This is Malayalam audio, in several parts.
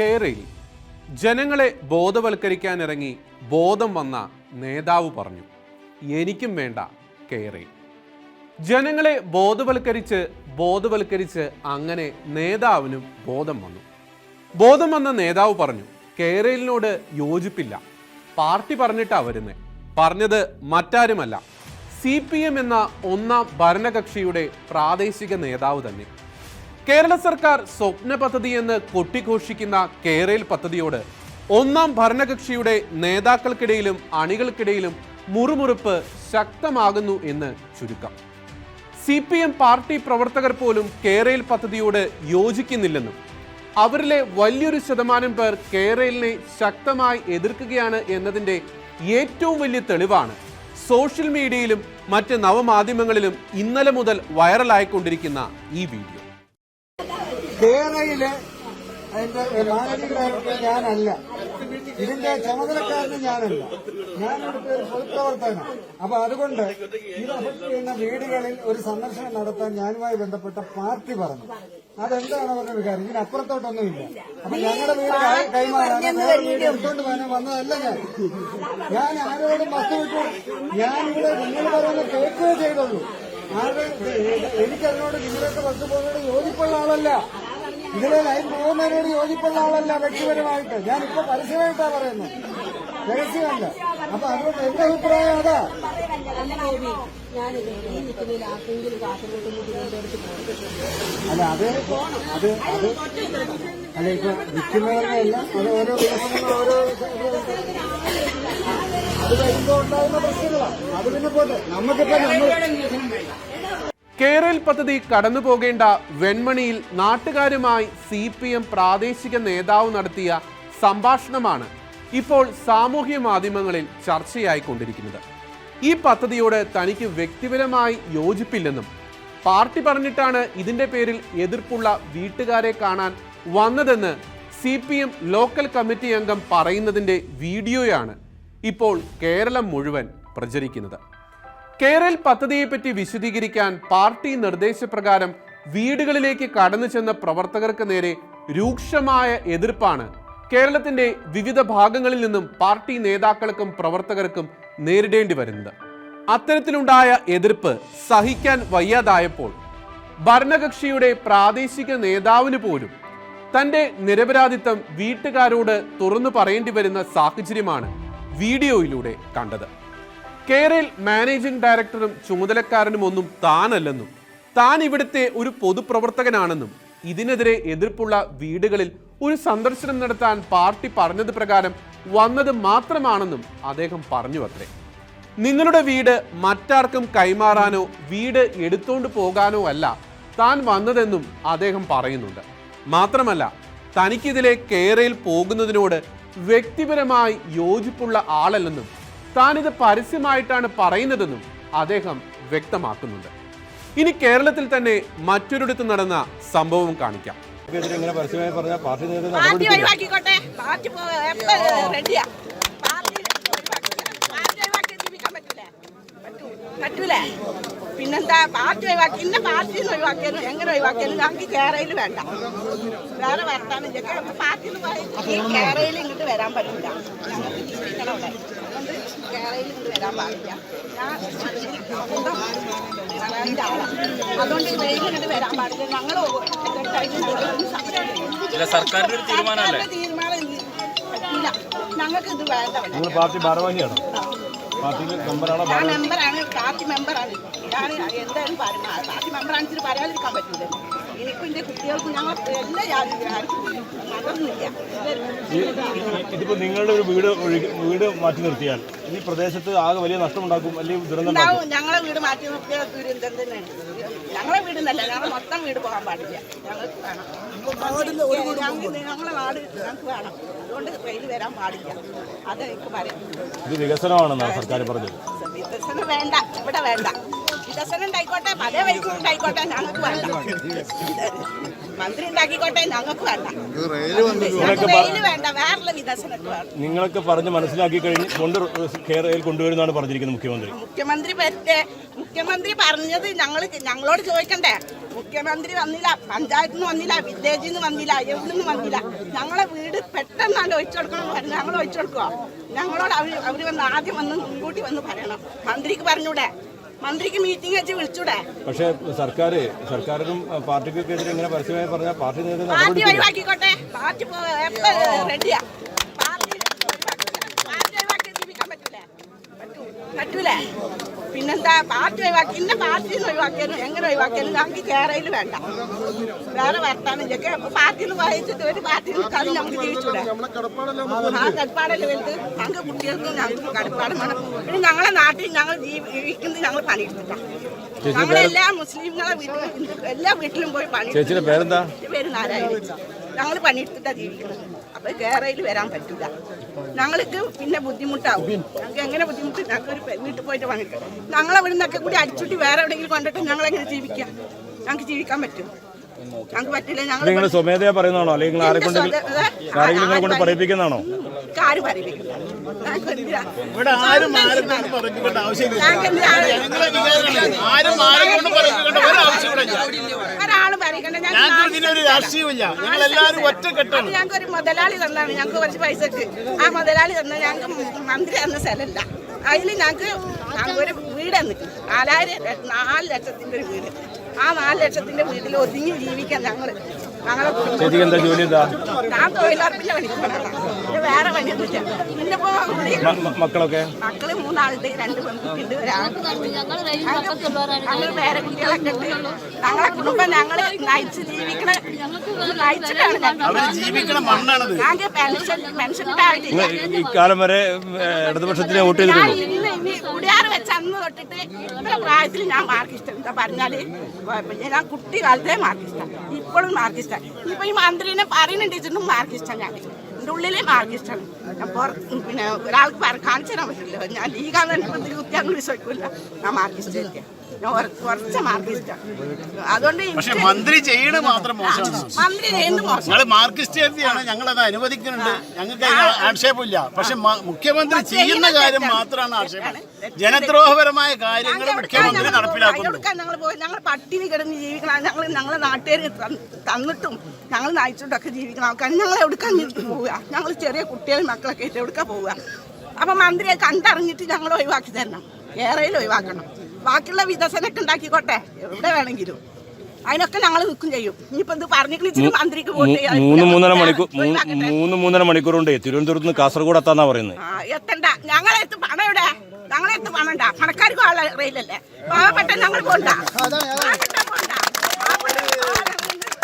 കേരയിൽ ജനങ്ങളെ ബോധവൽക്കരിക്കാനിറങ്ങി ബോധം വന്ന നേതാവ് പറഞ്ഞു എനിക്കും വേണ്ട കേറി ജനങ്ങളെ ബോധവൽക്കരിച്ച് ബോധവൽക്കരിച്ച് അങ്ങനെ നേതാവിനും ബോധം വന്നു. ബോധം വന്ന നേതാവ് പറഞ്ഞു കേരളിനോട് യോജിപ്പില്ല. പാർട്ടി പറഞ്ഞിട്ടാ വരുന്നേ. പറഞ്ഞത് മറ്റാരുമല്ല. സി പി എം എന്ന ഒന്നാം ഭരണകക്ഷിയുടെ പ്രാദേശിക നേതാവ് തന്നെ. കേരള സർക്കാർ സ്വപ്ന പദ്ധതി എന്ന് കൊട്ടിഘോഷിക്കുന്ന കേരയിൽ പദ്ധതിയോട് ഒന്നാം ഭരണകക്ഷിയുടെ നേതാക്കൾക്കിടയിലും അണികൾക്കിടയിലും മുറുമുറുപ്പ് ശക്തമാകുന്നു എന്ന് ചുരുക്കം. സി പി എം പാർട്ടി പ്രവർത്തകർ പോലും കേരയിൽ പദ്ധതിയോട് യോജിക്കുന്നില്ലെന്നും അവരിലെ വലിയൊരു ശതമാനം പേർ കേരളിനെ ശക്തമായി എതിർക്കുകയാണ് എന്നതിന്റെ ഏറ്റവും വലിയ തെളിവാണ് സോഷ്യൽ മീഡിയയിലും മറ്റ് നവമാധ്യമങ്ങളിലും ഇന്നലെ മുതൽ വൈറലായിക്കൊണ്ടിരിക്കുന്ന ഈ വീഡിയോ. കേരളയിലെ അതിന്റെ മാനേജിംഗ് ഡയറക്ടർ ഞാനല്ല. ഇതിന്റെ ചുമതലക്കാരനും ഞാനല്ല. ഞാൻ ഇവിടുത്തെ ഒരു പൊതുപ്രവർത്തകനാണ് അപ്പൊ അതുകൊണ്ട് ഇത് അഫക്ട് ചെയ്യുന്ന വീടുകളിൽ ഒരു സന്ദർശനം നടത്താൻ ഞാനുമായി ബന്ധപ്പെട്ട പാർട്ടി പറഞ്ഞു. അതെന്താണ് അവരുടെ വികാരം? ഇതിനപ്പുറത്തോട്ടൊന്നുമില്ല. അപ്പൊ ഞങ്ങളുടെ വീട് കൈമാറാൻ എടുത്തോണ്ട് പോകാൻ വന്നതല്ല ഞാൻ. ഞാൻ ആരോടും വസ്തു വിട്ടു. ഞാനിവിടെ നിങ്ങൾ പറയുന്ന കേൾക്കുകയേ ചെയ്തുള്ളൂ. ആരുടെ എനിക്കതിനോട് നിങ്ങളൊക്കെ വസ്തു പോകുന്നതിനോട് യോജിപ്പുള്ള ആളല്ല. ഇതിലെ ലൈൻ പോകുന്നതിനോട് യോജിപ്പുള്ള ആളല്ല വ്യക്തിപരമായിട്ട്. ഞാൻ ഇപ്പൊ പരസ്യമായിട്ടാ പറയുന്നത്. രഹസ്യമല്ല. അപ്പൊ അതുകൊണ്ട് എന്റെ അഭിപ്രായം അതാ. അല്ല അത് അത് അത് അല്ല ഇപ്പൊ വിൽക്കുന്നവരെയല്ല അത് ഓരോ ദിവസങ്ങളും ഓരോ അത് കഴിയുമ്പോ ഉണ്ടാകുന്ന പ്രശ്നങ്ങളാണ് അത് പിന്നെ പോട്ടെ. നമുക്കിപ്പോ നമ്മൾ കേരൾ പദ്ധതി കടന്നു പോകേണ്ട വെൺമണിയിൽ നാട്ടുകാരുമായി സി പി എം പ്രാദേശിക നേതാവ് നടത്തിയ സംഭാഷണമാണ് ഇപ്പോൾ സാമൂഹ്യ മാധ്യമങ്ങളിൽ ചർച്ചയായിക്കൊണ്ടിരിക്കുന്നത്. ഈ പദ്ധതിയോട് തനിക്ക് വ്യക്തിപരമായി യോജിപ്പില്ലെന്നും പാർട്ടി പറഞ്ഞിട്ടാണ് ഇതിന്റെ പേരിൽ എതിർപ്പുള്ള വീട്ടുകാരെ കാണാൻ വന്നതെന്ന് C P M local committee അംഗം പറയുന്നതിന്റെ വീഡിയോയാണ് ഇപ്പോൾ കേരളം മുഴുവൻ പ്രചരിക്കുന്നത്. കേരൾ പദ്ധതിയെപ്പറ്റി വിശദീകരിക്കാൻ പാർട്ടി നിർദ്ദേശപ്രകാരം വീടുകളിലേക്ക് കടന്നു ചെന്ന പ്രവർത്തകർക്ക് നേരെ രൂക്ഷമായ എതിർപ്പാണ്. കേരളത്തിന്റെ വിവിധ ഭാഗങ്ങളിൽ നിന്നും പാർട്ടി നേതാക്കൾക്കും പ്രവർത്തകർക്കും നേരിടേണ്ടി വരുന്നത്. അത്തരത്തിലുണ്ടായ എതിർപ്പ് സഹിക്കാൻ വയ്യാതായപ്പോൾ ഭരണകക്ഷിയുടെ പ്രാദേശിക നേതാവിന് പോലും തന്റെ നിരപരാധിത്വം വീട്ടുകാരോട് തുറന്നു പറയേണ്ടി വരുന്ന സാഹചര്യമാണ് വീഡിയോയിലൂടെ കണ്ടത്. കേരൾ മാനേജിംഗ് ഡയറക്ടറും ചുമതലക്കാരനും ഒന്നും താനല്ലെന്നും താൻ ഇവിടുത്തെ ഒരു പൊതുപ്രവർത്തകനാണെന്നും ഇതിനെതിരെ എതിർപ്പുള്ള വീടുകളിൽ ഒരു സന്ദർശനം നടത്താൻ പാർട്ടി പറഞ്ഞത് പ്രകാരം വന്നത് മാത്രമാണെന്നും അദ്ദേഹം പറഞ്ഞു അത്രേ നിങ്ങളുടെ വീട് മറ്റാർക്കും കൈമാറാനോ വീട് എടുത്തോണ്ട് പോകാനോ അല്ല താൻ വന്നതെന്നും അദ്ദേഹം പറയുന്നുണ്ട്. മാത്രമല്ല തനിക്കിതിലെ കേരയിൽ പോകുന്നതിനോട് വ്യക്തിപരമായി യോജിപ്പുള്ള ആളല്ലെന്നും താൻ ഇത് പരസ്യമായിട്ടാണ് പറയുന്നതെന്നും അദ്ദേഹം വ്യക്തമാക്കുന്നുണ്ട്. ഇനി കേരളത്തിൽ തന്നെ മറ്റൊരിടത്ത് നടന്ന സംഭവം കാണിക്കാം. ഇങ്ങനെ പരസ്യമായി പറഞ്ഞ പാർട്ടി പറ്റൂലേ? പിന്നെന്താ? പാർട്ടി ഒഴിവാക്കി ഇന്ന പാർട്ടിയിൽ നിന്ന് ഒഴിവാക്കിയാലും എങ്ങനെ ഒഴിവാക്കിയാലും ഞങ്ങൾക്ക് കേരളയിൽ വേണ്ട. വേറെ വർത്താനം പാർട്ടിയിൽ പോയി കേരളയിൽ ഇങ്ങോട്ട് വരാൻ പറ്റില്ല ഞങ്ങൾക്ക് ജീവിക്കണം കേരളയിൽ വരാൻ പാടില്ല. ഞാൻ ആളാണ് അതുകൊണ്ട് വെയിൽ വരാൻ പാടില്ല. ഞങ്ങൾ സർക്കാരിന്റെ ഒരു തീരുമാനമല്ലേ? തീരുമാനം ഇല്ല ഞങ്ങൾക്ക് ഇത് വേണ്ട പാർട്ടി ഭാരവാഹിയാണോ? പാർട്ടിയിൽ മെമ്പറാണോ ഞാൻ മെമ്പറാണ്. പാർട്ടി മെമ്പറാണ്. ഞാൻ എന്തായാലും പാർട്ടി മെമ്പറാണ് ഇച്ചിരി പറയാതിരിക്കാൻ പറ്റൂല. എനിക്കും എന്റെ കുട്ടികൾക്കും ഞങ്ങൾ എല്ലാ ജാതി ഇതിപ്പോ നിങ്ങളുടെ ഒരു വീട് വീട് മാറ്റി നിർത്തിയാൽ ഈ പ്രദേശത്ത് ആകെ വലിയ നഷ്ടമുണ്ടാക്കും അല്ലെങ്കിൽ ദുരന്തം ഉണ്ടാക്കും. ഉണ്ടാവും ഞങ്ങളെ വീട് മാറ്റി നിർത്തിയ ദുരന്തം തന്നെയാണ്. ഞങ്ങളെ വീടുന്നല്ല ഞങ്ങളെ മൊത്തം വീട് പോകാൻ പാടില്ല. ഞങ്ങൾക്ക് വേണം. ഞങ്ങളുടെ ഞങ്ങളെ നാട് ഞങ്ങൾക്ക് വേണം. അതുകൊണ്ട് വെയിൽ വരാൻ പാടില്ല. അത് എനിക്ക് പറയാം. ഇത് വികസനമാണെന്നാണ് സർക്കാർ പറഞ്ഞത്. വികസനം വേണ്ട ഇവിടെ വേണ്ട. വികസനം ഉണ്ടായിക്കോട്ടെ പല വഴിക്കും ഉണ്ടായിക്കോട്ടെ ഞങ്ങൾക്ക് വേണ്ട മന്ത്രി ഉണ്ടാക്കിക്കോട്ടെ ഞങ്ങൾക്ക് വേണ്ട റെയിൽ വേണ്ട വേറെ വികസനത്തിന് വേണം. നിങ്ങളൊക്കെ പറഞ്ഞ് മനസ്സിലാക്കി കഴിഞ്ഞ് കൊണ്ട് കേരളയിൽ കൊണ്ടുവരുന്നതാണ് പറഞ്ഞിരിക്കുന്നത് മുഖ്യമന്ത്രി. മുഖ്യമന്ത്രി പറ്റേ മുഖ്യമന്ത്രി പറഞ്ഞത് ഞങ്ങൾ ഞങ്ങളോട് ചോദിക്കണ്ടേ? മുഖ്യമന്ത്രി വന്നില്ല പഞ്ചായത്തിൽ നിന്ന് വന്നില്ല വില്ലേജിൽ നിന്ന് വന്നില്ല എവിടെ നിന്ന് വന്നില്ല. ഞങ്ങളെ വീട് പെട്ടെന്ന് പെട്ടെന്നാണ് ഒഴിച്ചു കൊടുക്കണം എന്ന് പറഞ്ഞു ഞങ്ങൾ ഒഴിച്ചു കൊടുക്കുക ഞങ്ങളോട് അവർ അവർ വന്ന് ആദ്യം വന്ന് മുൻകൂട്ടി വന്ന് പറയണം. മന്ത്രിക്ക് പറഞ്ഞൂടെ? മന്ത്രിക്ക് മീറ്റിംഗ് വെച്ച് വിളിച്ചൂടെ? പക്ഷേ സർക്കാർ സർക്കാരിനും പാർട്ടിക്കൊക്കെ എതിരെ ഇങ്ങനെ പരസ്യമായി പറഞ്ഞാൽ പാർട്ടി നേതൃത്വം പാർട്ടി ഒഴിവാക്കിക്കോട്ടെ. പാർട്ടി റെഡിയാ പാർട്ടി പാർട്ടി ഒഴിവാക്കി ജീവിക്കാൻ പറ്റൂലേ? പറ്റൂ പറ്റൂലേ? പിന്നെന്താ പാർട്ടി ഒഴിവാക്കി ഇന്ന പാർട്ടിയിൽ നിന്ന് ഒഴിവാക്കിയാലും എങ്ങനെ ഒഴിവാക്കിയാലും നമുക്ക് കേരളയിൽ വേണ്ട. വേറെ വർത്താനം ഇതൊക്കെ പാർട്ടിയിൽ വായിച്ചിട്ട് ഒരു പാർട്ടിയിൽ നിൽക്കാതെ നമുക്ക് ജീവിച്ചൂടെ. ആ കടപ്പാടല്ലേ വലുത്? ഞങ്ങൾക്ക് കുട്ടികൾക്ക് ഞങ്ങൾക്ക് കടപ്പാട് വേണം. പിന്നെ ഞങ്ങളെ നാട്ടിൽ ഞങ്ങൾ ജീവിക്കുന്നത് ഞങ്ങൾ പണിയെടുത്തിട്ടാണ് ഞങ്ങളെല്ലാ മുസ്ലിങ്ങളെ വീട്ടിലും എല്ലാ വീട്ടിലും പോയി പണി പേര് നാരായണൻ. ഞങ്ങൾ പണിയെടുത്തിട്ടാ ജീവിക്കുന്നത്. അപ്പൊ കേറയിൽ വരാൻ പറ്റില്ല ഞങ്ങൾക്ക് പിന്നെ ബുദ്ധിമുട്ടാവും. ഞങ്ങൾക്ക് എങ്ങനെ ബുദ്ധിമുട്ട്? ഞങ്ങൾക്ക് ഒരു വീട്ടിൽ പോയിട്ട് പണിയെടുക്കാം. ഞങ്ങളെ അവിടെ നിന്നൊക്കെ കൂടി അടിച്ചുട്ടി വേറെ എവിടെയെങ്കിലും കൊണ്ടിട്ട് ഞങ്ങൾ എങ്ങനെ ജീവിക്കാം? ഞങ്ങൾക്ക് ജീവിക്കാൻ പറ്റും. ഞങ്ങൾക്ക് പറ്റില്ല ഞങ്ങൾ നിങ്ങൾ സ്വമേധയാ പറയുന്നതാണോ? അല്ലെങ്കിൽ നിങ്ങൾ ആരെ കൊണ്ട് ആരെങ്കിലും നിങ്ങളെ കൊണ്ട് പറയിപ്പിക്കുന്നതാണോ? ആര് ഞങ്ങൾക്ക് എന്തിനാ? ഇവിടെ ആരും ആരും കൊണ്ട് പറഞ്ഞിട്ട് ആവശ്യമില്ല. ഞങ്ങൾക്ക് വികാരമാണ് ആരും ആരെ കൊണ്ട് പറഞ്ഞിട്ട് ഒരു ആവശ്യമില്ല. ഒരാളും പറയിക്കണ്ട. ഞങ്ങൾക്ക് ഇതിനൊരു രാഷ്ട്രീയമില്ല ഞങ്ങൾ എല്ലാവരും ഒറ്റക്കെട്ടാണ്. ഞങ്ങൾക്ക് ഒരു മുതലാളി തന്നാണ്. ഞങ്ങൾക്ക് കുറച്ച് പൈസക്ക്. ആ മുതലാളി തന്ന ഞങ്ങൾക്ക് മന്ത്രി തന്ന സ്ഥലമല്ല. അതിൽ ഞങ്ങൾക്ക് ഒരു വീട് തന്നിട്ട് നാലായിരം നാല് ലക്ഷത്തിന്റെ ഒരു വീട്. ആ നാല് ലക്ഷത്തിന്റെ വീട്ടിൽ ഒതുങ്ങി ജീവിക്കാൻ ഞങ്ങൾ ചേച്ചിക്ക് എന്താ ജോലി എന്താ? വേറെ പണിയൊന്നുമില്ല. മക്കളൊക്കെ? മക്കൾ മൂന്നാളുണ്ട് രണ്ട് പെൺകുട്ടിയുണ്ട് ഒരാൾക്ക് ഞങ്ങൾ വേറെ കുട്ടികളൊക്കെ ഉണ്ട്. ഞങ്ങളെ കുടുംബം ഞങ്ങൾ നയിച്ച് ജീവിക്കണ നയിച്ചിട്ടാണ് ഞങ്ങൾ അവർ ജീവിക്കണ മണ്ണാണത്. ഞങ്ങൾക്ക് പെൻഷൻ പെൻഷൻ ഉണ്ടായിട്ടില്ല നിങ്ങൾ ഇക്കാലം വരെ ഇടതുപക്ഷത്തിനെ വോട്ട് ചെയ്തിട്ടു ഇന്ന് ഇനി കുടിയാറ് വെച്ച് അന്ന് തൊട്ടിട്ട് ഇത്ര പ്രായത്തിൽ ഞാൻ മാർക്കിഷ്ടം. എന്താ പറഞ്ഞാൽ. ഞാൻ കുട്ടിക്കാലത്തെ മാർക്കിഷ്ടം. ഇപ്പോഴും മാർക്കിഷ്ടം. ഇപ്പൊ ഈ മന്ത്രിനെ പറയുന്നുണ്ട് ഇതിനും മാർക്കിഷ്ടം ഞാൻ. എന്റെ ഉള്ളിലെ മാർക്കിഷ്ടമാണ് ഞാൻ പിന്നെ ഒരാൾക്ക് കാണിച്ചു തരാൻ പറ്റില്ല. ഞാൻ ലീഗാന്ന് എനിക്ക് കുത്തിയാന്ന് വിശ്വസിക്കില്ല ഞാൻ കുറ- കുറച്ച് അതുകൊണ്ട് പക്ഷെ മന്ത്രി ചെയ്യണ മാത്രം മോശമാണ്. മന്ത്രി മോശം. ഞങ്ങൾ ഞങ്ങൾ അത് അനുവദിക്കുന്നുണ്ട്. ഞങ്ങൾക്ക് അതിന് ആക്ഷേപമില്ല. പക്ഷെ മുഖ്യമന്ത്രി ചെയ്യുന്ന കാര്യം മാത്രമാണ് ആക്ഷേപം. ജനദ്രോഹപരമായ കാര്യങ്ങൾ മുഖ്യമന്ത്രി നടപ്പിലാക്കുന്നു? ഞങ്ങൾ പോയി? ഞങ്ങൾ പട്ടിണി കിടന്ന് ജീവിക്കണം. ഞങ്ങൾ ഞങ്ങളെ നാട്ടുകാർ തന്നിട്ടും ഞങ്ങൾ നയിച്ചിട്ടൊക്കെ ജീവിക്കണം. ആൾക്കാർ ഞങ്ങൾ എവിടുക്കാൻ പോവുക? ഞങ്ങൾ ചെറിയ കുട്ടികളും മക്കളൊക്കെ ആയിട്ട് എവിടുക്കാൻ പോവുക? അപ്പൊ മന്ത്രിയെ കണ്ടറിഞ്ഞിട്ട് ഞങ്ങൾ ഒഴിവാക്കി തരണം. ഏറെയിൽ ഒഴിവാക്കണം. ബാക്കിയുള്ള വികസനമൊക്കെ ഉണ്ടാക്കിക്കോട്ടെ. എവിടെ വേണമെങ്കിലും. അതിനൊക്കെ ഞങ്ങൾ നിൽക്കും ചെയ്യും. ഇനിയിപ്പോ ഇത് പറഞ്ഞിട്ട് മന്ത്രിക്ക് മൂന്ന് മൂന്നര മണിക്കൂർ മൂന്ന് മൂന്നര മണിക്കൂർ ഉണ്ട് തിരുവനന്തപുരത്ത് നിന്ന് കാസർഗോഡ് എത്താന്നാ പറയുന്നത്. എത്തണ്ട. ഞങ്ങളെ പണം എവിടെ? ഞങ്ങളെ പണം ഉണ്ടാ. പണക്കാർക്ക് ആളെ അറിയില്ലല്ലേ പാവപ്പെട്ട ഞങ്ങൾ പോണ്ട. പാവപ്പെട്ട ആളെ കൊണ്ട്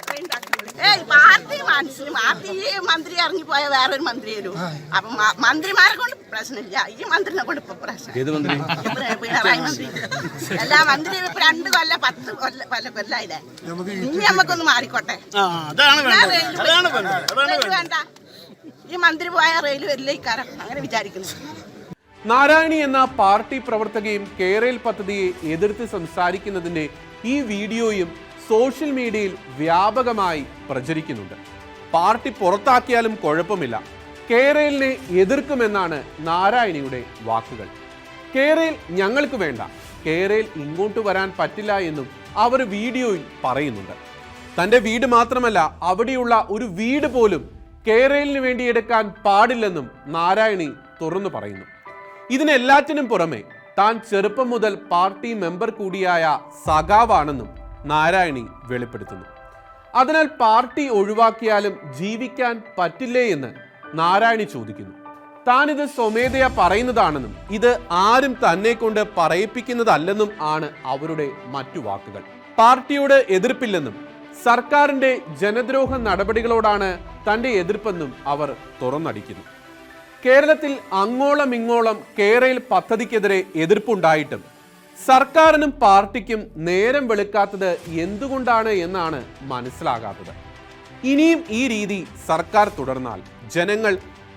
train ഉണ്ടാക്കുന്നത്. ഏയ് പാർട്ടി മനസ്സിന് പാർട്ടി ഈ മന്ത്രി ഇറങ്ങിപ്പോയ വേറൊരു മന്ത്രി വരും. അപ്പൊ മന്ത്രിമാരെ കൊണ്ട് പ്രശ്നമില്ല. ഈ മന്ത്രിനെ കൊണ്ട് ഇപ്പൊ പ്രശ്നം. പിണറായി മന്ത്രി. എല്ലാ മന്ത്രി ഇപ്പൊ രണ്ട് കൊല്ല പത്ത് കൊല്ല കൊല്ലം കൊല്ലായില്ലേ? ഇനി നമുക്കൊന്ന് മാറിക്കോട്ടെ. ആ അതാണ് ഞാൻ അതാണ് വേണ്ടത്. അതാണ് വേണ്ട. ഈ മന്ത്രി പോയ റെയിൽ വരില്ല ഇക്കാരം അങ്ങനെ വിചാരിക്കുന്നു നാരായണി എന്ന പാർട്ടി പ്രവർത്തകയും കേരയിൽ പദ്ധതിയെ എതിർത്ത് സംസാരിക്കുന്നതിന്റെ ഈ വീഡിയോയും സോഷ്യൽ മീഡിയയിൽ വ്യാപകമായി പ്രചരിക്കുന്നുണ്ട്. പാർട്ടി പുറത്താക്കിയാലും കുഴപ്പമില്ല. കേരളിനെ എതിർക്കുമെന്നാണ് നാരായണിയുടെ വാക്കുകൾ. കേരയിൽ ഞങ്ങൾക്ക് വേണ്ട. കേരയിൽ ഇങ്ങോട്ട് വരാൻ പറ്റില്ല എന്നും അവർ വീഡിയോയിൽ പറയുന്നുണ്ട്. തന്റെ വീട് മാത്രമല്ല അവിടെയുള്ള ഒരു വീട് പോലും കേരളിന് വേണ്ടി എടുക്കാൻ പാടില്ലെന്നും നാരായണി തുറന്നു പറയുന്നു. ഇതിനെല്ലാറ്റിനും പുറമെ താൻ ചെറുപ്പം മുതൽ പാർട്ടി മെമ്പർ കൂടിയായ സഖാവാണെന്നും നാരായണി വെളിപ്പെടുത്തുന്നു. അതിനാൽ പാർട്ടി ഒഴിവാക്കിയാലും ജീവിക്കാൻ പറ്റില്ലേ എന്ന് നാരായണി ചോദിക്കുന്നു. താനിത് സ്വമേധയാ പറയുന്നതാണെന്നും ഇത് ആരും തന്നെ കൊണ്ട് പറയിപ്പിക്കുന്നതല്ലെന്നും ആണ് അവരുടെ മറ്റു വാക്കുകൾ. പാർട്ടിയോട് എതിർപ്പില്ലെന്നും സർക്കാരിന്റെ ജനദ്രോഹ നടപടികളോടാണ് തന്റെ എതിർപ്പെന്നും അവർ തുറന്നടിക്കുന്നു. കേരളത്തിൽ അങ്ങോളം ഇങ്ങോളം കേരയിൽ പദ്ധതിക്കെതിരെ എതിർപ്പുണ്ടായിട്ടും സർക്കാരിനും പാർട്ടിക്കും നേരം വെളുക്കാത്തത് എന്തുകൊണ്ടാണ് എന്നാണ് മനസ്സിലാകാത്തത്. ഇനിയും ഈ രീതി സർക്കാർ തുടർന്നാൽ ജനങ്ങൾ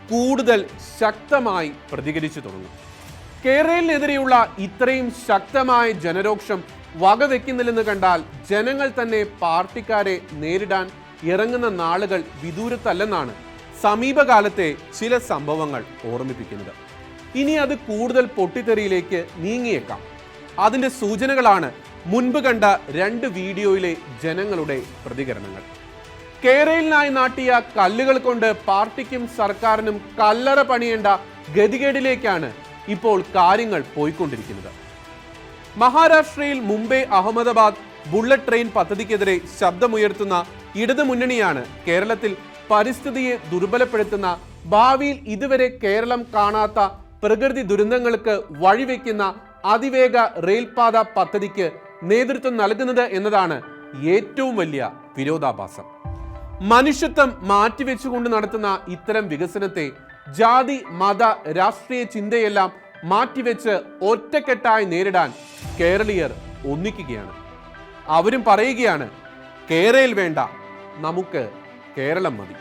കൂടുതൽ ശക്തമായി പ്രതികരിച്ചു തുടങ്ങും. കേരളത്തിനെതിരെയുള്ള ഇത്രയും ശക്തമായ ജനരോക്ഷം വകവെക്കുന്നില്ലെന്ന് കണ്ടാൽ ജനങ്ങൾ തന്നെ പാർട്ടിക്കാരെ നേരിടാൻ ഇറങ്ങുന്ന നാളുകൾ വിദൂരത്തല്ലെന്നാണ് സമീപകാലത്തെ ചില സംഭവങ്ങൾ ഓർമ്മിപ്പിക്കുന്നത്. ഇനി അത് കൂടുതൽ പൊട്ടിത്തെറിയിലേക്ക് നീങ്ങിയേക്കാം. അതിന്റെ സൂചനകളാണ് മുൻപ് കണ്ട രണ്ട് വീഡിയോയിലെ ജനങ്ങളുടെ പ്രതികരണങ്ങൾ. കേരളിനായി നാട്ടിയ കല്ലുകൾ കൊണ്ട് പാർട്ടിക്കും സർക്കാരിനും കല്ലറ പണിയേണ്ട ഗതികേടിലേക്കാണ് ഇപ്പോൾ കാര്യങ്ങൾ പോയിക്കൊണ്ടിരിക്കുന്നത്. മഹാരാഷ്ട്രയിൽ മുംബൈ അഹമ്മദാബാദ് ബുള്ളറ്റ് ട്രെയിൻ പദ്ധതിക്കെതിരെ ശബ്ദമുയർത്തുന്ന ഇടതു മുന്നണിയാണ് കേരളത്തിൽ പരിസ്ഥിതിയെ ദുർബലപ്പെടുത്തുന്ന ഭാവിയിൽ ഇതുവരെ കേരളം കാണാത്ത പ്രകൃതി ദുരന്തങ്ങൾക്ക് വഴിവെക്കുന്ന അതിവേഗ റെയിൽപാത പദ്ധതിക്ക് നേതൃത്വം നൽകുന്നത് എന്നതാണ് ഏറ്റവും വലിയ വിരോധാഭാസം. മനുഷ്യത്വം മാറ്റിവെച്ചുകൊണ്ട് നടത്തുന്ന ഇത്തരം വികസനത്തെ ജാതി മത രാഷ്ട്രീയ ചിന്തയെല്ലാം മാറ്റിവെച്ച് ഒറ്റക്കെട്ടായി നേരിടാൻ കേരളീയർ ഒന്നിക്കുകയാണ്. അവരും പറയുകയാണ് കേരയിൽ വേണ്ട നമുക്ക് കേരളം മതി.